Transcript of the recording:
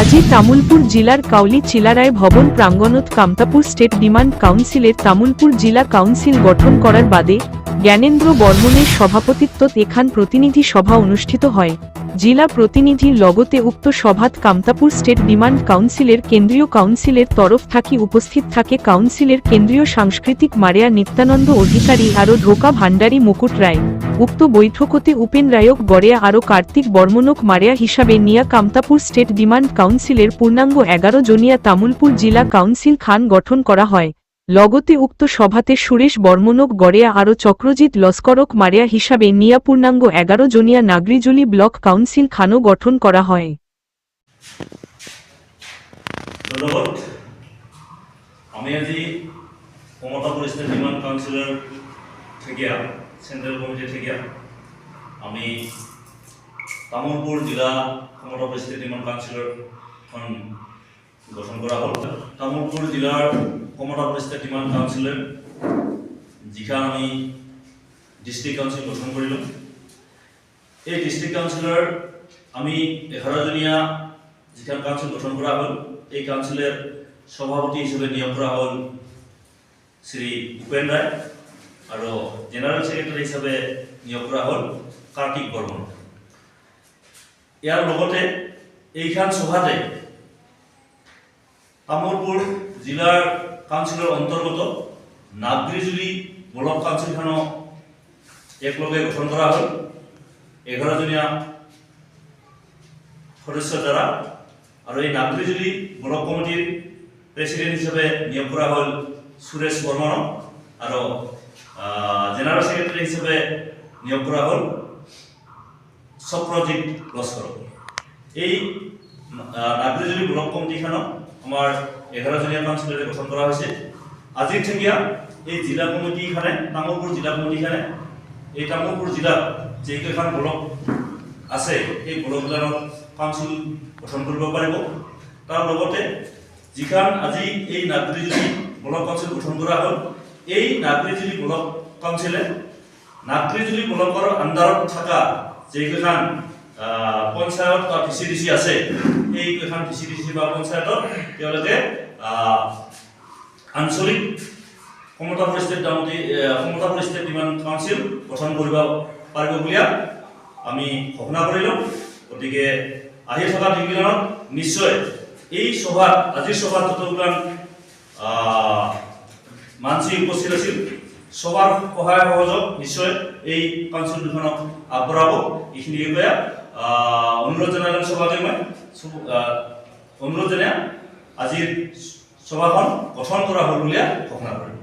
আজি তামুলপুর জেলার কাউলি চিলারায় ভবন প্রাঙ্গণত কামতাপুর স্টেট ডিমান্ড কাউন্সিলের তামুলপুর জেলা কাউন্সিল গঠন করার বাদে জ্ঞানেন্দ্র বর্মনের সভাপতিত্বত এখান প্রতিনিধি সভা অনুষ্ঠিত হয়। জেলা প্রতিনিধির লগতে উক্ত সভাত কামতাপুর স্টেট ডিমান্ড কাউন্সিলের কেন্দ্রীয় কাউন্সিলের তরফ থাকি উপস্থিত থাকে কাউন্সিলের কেন্দ্রীয় সাংস্কৃতিক মারিয়া নিত্যানন্দ অধিকারী আরও ঢোকা ভান্ডারী মুকুট রায়। উক্ত বৈঠকতে উপেন রায়ক গড়েয়া আরও কার্তিক বর্মনক মারিয়া হিসাবে নিয়া কামতাপুর স্টেট ডিমান্ড কাউন্সিলের পূর্ণাঙ্গ এগারো জনিয়া তামুলপুর জেলা কাউন্সিল খান গঠন করা হয়। লগতে উক্ত সভাতে সুরেশ বর্মনক গড়েয়া আরও চক্রজিৎ লস্করক মারিয়া হিসাবে নিয়া পূর্ণাঙ্গ এগারো জনিয়া নাগরিজুলি ব্লক কাউন্সিল খানও গঠন করা হয়। ধন্যবাদ। আমি আজি কমতা পৰিস্থিতি নিৰ্মাণ কাউন্সিলৰ ঠেকীয়া চেণ্ট্ৰেল কমিটি ঠেকীয়া আমি তামোলপুৰ জিলা কমতা পৰিস্থিতি নিৰ্মাণ কাউন্সিলৰখন গঠন কৰা হ'ল। তামোলপুৰ জিলাৰ কমতা পৰিস্থিতি নিৰ্মাণ কাউন্সিলৰ যিখন আমি ডিষ্ট্ৰিক্ট কাউন্সিল গঠন কৰিলোঁ। এই ডিষ্ট্ৰিক্ট কাউন্সিলৰ আমি এঘাৰজনীয়া যিখন কাউন্সিল গঠন কৰা হ'ল, এই কাউন্সিলৰ সভাপতি হিচাপে নিয়োগ কৰা হ'ল শ্ৰী ভূপেন ৰায়। আৰু জেনেৰেল ছেক্ৰেটাৰী হিচাপে নিয়োগ কৰা হ'ল কাৰ্তিক বৰ্মন। ইয়াৰ লগতে এইখন সভাতে তামোলপুৰ জিলাৰ কাউন্সিলৰ অন্তৰ্গত নাগৰিজুলি ব্লক কাউন্সিলখনো একলগে গঠন কৰা হ'ল। এঘাৰজনীয়া সদস্যৰ দ্বাৰা আৰু এই নাগৰিজুলি ব্লক কমিটিৰ প্ৰেচিডেণ্ট হিচাপে নিয়োগ কৰা হ'ল সুৰেশ বৰ্মনক আৰু জেনেৰেল ছেক্ৰেটাৰী হিচাপে নিয়োগ কৰা হ'ল। চক্ৰজিৎ লস্কৰক এই নাগৰিজুলি ব্লক কমিটিখনক আমাৰ এঘাৰজনীয়া কাউন্সিলৰে গঠন কৰা হৈছে। আজিৰ থেকিয়া এই জিলা কমিটিখনে, তামোলপুৰ জিলা কমিটিখনে, এই তামোলপুৰ জিলাত যিকেইখন ব্লক আছে সেই ব্লকবিলাকত কাউন্সিল গঠন কৰিব পাৰিব। তাৰ লগতে যিখন আজি এই নাগৰিজুলি ব্লক কাউন্সিল গঠন কৰা হ'ল এই নাগৰিজুলি ব্লক কাউন্সিলে নাগৰিজুলি ব্লকৰ আণ্ডাৰত থকা যিকেইখন পঞ্চায়ত বা ভি চি ডি চি আছে সেই কেইখন ভি চি ডি চি বা পঞ্চায়তত তেওঁলোকে আঞ্চলিক ক্ষমতা পৰিস্থিতি ক্ষমতা পৰিস্থিতি ডিমাণ্ড কাউন্সিল গঠন কৰিব পাৰিব বুলিয়া আমি ঘোষণা কৰিলোঁ। গতিকে আহি থকা দিনকেইটাত নিশ্চয় এই সভাত, আজিৰ সভাত যতগুলান মানসি উপস্থিত আছিল। সবার সহায় সহযোগ নিশ্চয় এই কাউন্সিল দুখনক আগবঢ়াব। এইখিনিকে কৈ অনুৰোধ জনালোঁ সভাতে মই। অনুৰোধ জনাই আজিৰ সভাখন গঠন কৰা হ'ল বুলি ঘোষণা কৰিলোঁ।